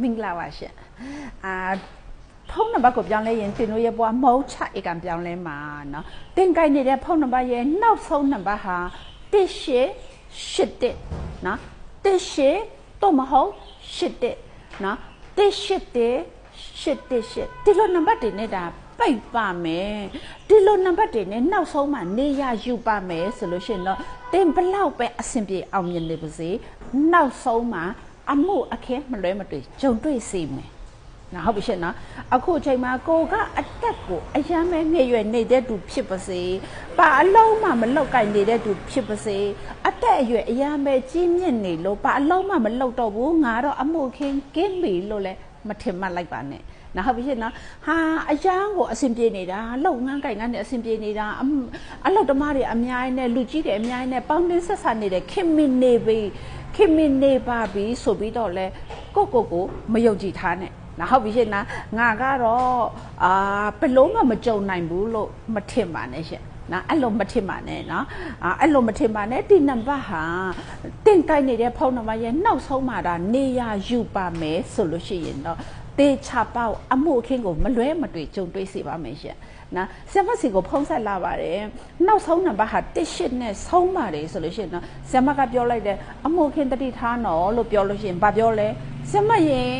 မင်္ဂလာပါရှင်အာဖုန်းနံပါတ်ကိုပြောင်းလဲရင်တင်တို့ရဲ့ဘွားမဟုတ်ချဧကန်ပြောင်းလဲမှာเนาะတင်ကိုင်းနေတဲ့ဖုန်းနံပါတ်ရဲ့နောက်ဆုံးနံပါတ်ဟာ1881เนาะ18တော့မဟုတ်81เนาะ18 818ဒီလိုနံပါတ်တွေနဲ့ဒါပိတ်ပါမယ်ဒီလိုနံပါတ်တွေနဲ့နောက်ဆုံးမှနေရယူပါမယ်ဆိုလို့ရှိရင်တော့တင်ဘလောက်ပဲအဆင်ပြေအောင်မြင်နေပါစေနောက်ဆုံးမှ အမှုအခင်းမလွဲမတွေ့ဂျုံတွေ့စေမယ်နော်ဟုတ်ပြီရှင်နော်အခုအချိန်မှာကိုကအတက်ကိုအရမ်းပဲငရွယ်နေတဲ့သူဖြစ်ပါစေပါအလုံးမှမလောက်ကင်နေတဲ့သူဖြစ်ပါစေအတက်အရွယ်အရမ်းပဲကြီးမြင့်နေလို့ပါအလုံးမှမလောက်တော့ဘူးငါတော့အမှုခင်းကင်းပြီလို့လဲမထင်မှတ်လိုက်ပါနဲ့နော်ဟုတ်ပြီရှင်နော်ဟာအရန်ကိုအဆင်ပြေနေတာလောက်ငန်းကြိုင်ငန်းနဲ့အဆင်ပြေနေတာအလောက်တမားတွေအများကြီးနဲ့လူကြီးတွေအများကြီးနဲ့ပေါင်းတင်းဆက်ဆံနေတဲ့ခင်မင်နေပြီ ခင်မင်နေပါပြီဆိုပြီးတော့လဲကိုကိုကိုမယုံကြည်ထားနဲ့နော်ဟုတ်ပြီရှင်နော်ငါကတော့အာဘလုံးမမကြုံနိုင်ဘူးလို့မထင်ပါနဲ့ရှင်နော်အဲ့လိုမထင်ပါနဲ့နော်အဲ့လိုမထင်ပါနဲ့ဒီနံပါတ်ဟာတင့်ကိုက်နေတဲ့ဖုန်းနံပါတ်ရဲ့နောက်ဆုံးမှာဒါနေရယူပါမယ်ဆိုလို့ရှိရင်တော့ တေချာပေါအမှုအခင်းကိုမလွဲမတွေ့ကြုံတွေ့စေပါမယ်ရှင်နော်ဆမ်မစီကိုဖုံးဆက်လာပါတယ်နောက်ဆုံးနံပါတ်ဟာ18နဲ့ဆုံးပါတယ်ဆိုလို့ရှိရင်နော်ဆမ်မကပြောလိုက်တယ်အမှုအခင်းတတိထားနော်လို့ပြောလို့ရှိရင်ဘာပြောလဲဆမ်မရင်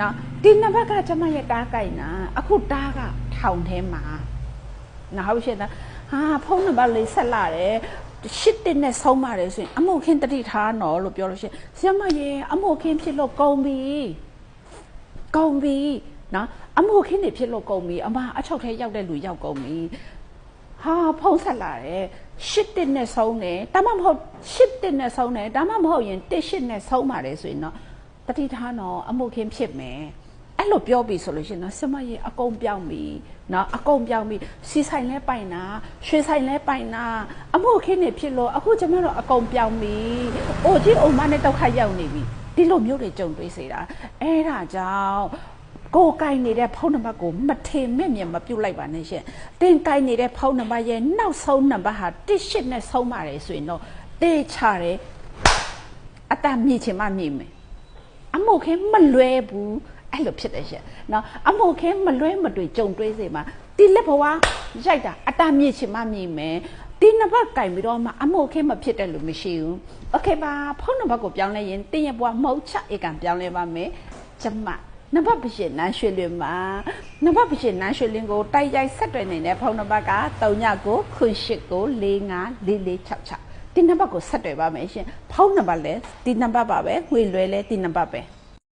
နော်ဒီနံပါတ်ကကျွန်မရဲ့တားကြိုက်နာအခုတားကထောင်ထဲမှာနော်ဟုတ်ရှင်နော်ဟာဖုန်းနံပါတ်လေးဆက်လာတယ်ရှစ်တင်နဲ့ဆုံးပါတယ်ဆိုရင်အမှုခင်းတတိထားနော်လို့ပြောလို့ရှိရင်ဆရာမရေအမှုခင်းဖြစ်လို့ကုန်ပြီ ကုန်ပြီနော်အမှုခင်းနေဖြစ်လို့ကုန်ပြီအမအချောက်ထဲရောက်တဲ့လူရောက်ကုန်ပြီဟာဖုံးဆက်လာတယ်ရှစ်တင်နဲ့ဆုံးတယ်ဒါမှမဟုတ်ရှစ်တင်နဲ့ဆုံးတယ်ဒါမှမဟုတ်ရင်တစ်ရှစ်နဲ့ဆုံးပါတယ်ဆိုရင်တော့တတိထားနော်အမှုခင်းဖြစ်မယ်အဲ့လိုပြောပြီဆိုလို့ရှိရင်တော့ဆမရေအကုန်ပြောင်းပြီเนาะအကုန်ပြောင်းပြီစီဆိုင်လဲပိုင်တာရွှေဆိုင်လဲပိုင်တာအမှုခင်းနေဖြစ်လို့အခုကျမတို့အကုန်ပြောင်းပြီအိုကြီးအိုမနဲ့တောက်ခတ်ရောက်နေပြီ ဒီလိုမျိုးတွေကြုံတွေ့စေတာအဲ့ဒါကြောင့်ကိုကင်နေတဲ့ဖုန်းနံပါတ်ကိုမထင်မဲ့မြင်မပြုတ်လိုက်ပါနဲ့ရှင်တင်ကင်နေတဲ့ဖုန်းနံပါတ်ရဲ့နောက်ဆုံးနံပါတ်ဟာ18နဲ့ဆုံးပါတယ်ဆိုရင်တော့တေးချတယ်အတမြည်ချင်မှမြည်မယ်အမှုခင်းမလွဲဘူးအဲ့လိုဖြစ်တယ်ရှင်နော်အမိုခင်းမလွဲမတွေ့ကြုံတွေးစေမှာဒီလက်ဘဝရိုက်တာအတာမြင့်ချင်မှမြည်မယ် ဒီနံပါတ်ကင်ပြီးတော့မှအမိုခင်းမဖြစ်တဲ့လူမရှိဘူးโอเคပါဖုန်းနံပါတ်ကိုပြောင်းလဲရင်တင်းရဘွားမဟုတ်ချဧကန်ပြောင်းလဲပါမယ်ကျမနံပါတ်ပရှင်နန်းရွှေလင်းမှာနံပါတ်ပရှင်နန်းရွှေလင်းကိုတိုက်ရိုက်ဆက်တွယ်နေတဲ့ဖုန်းနံပါတ်က39ခု8ကို454466ဒီနံပါတ်ကိုဆက်တွယ်ပါမယ်ရှင်ဖုန်းနံပါတ်လဲဒီနံပါတ်ပါပဲငွေလွယ်လဲဒီနံပါတ်ပဲ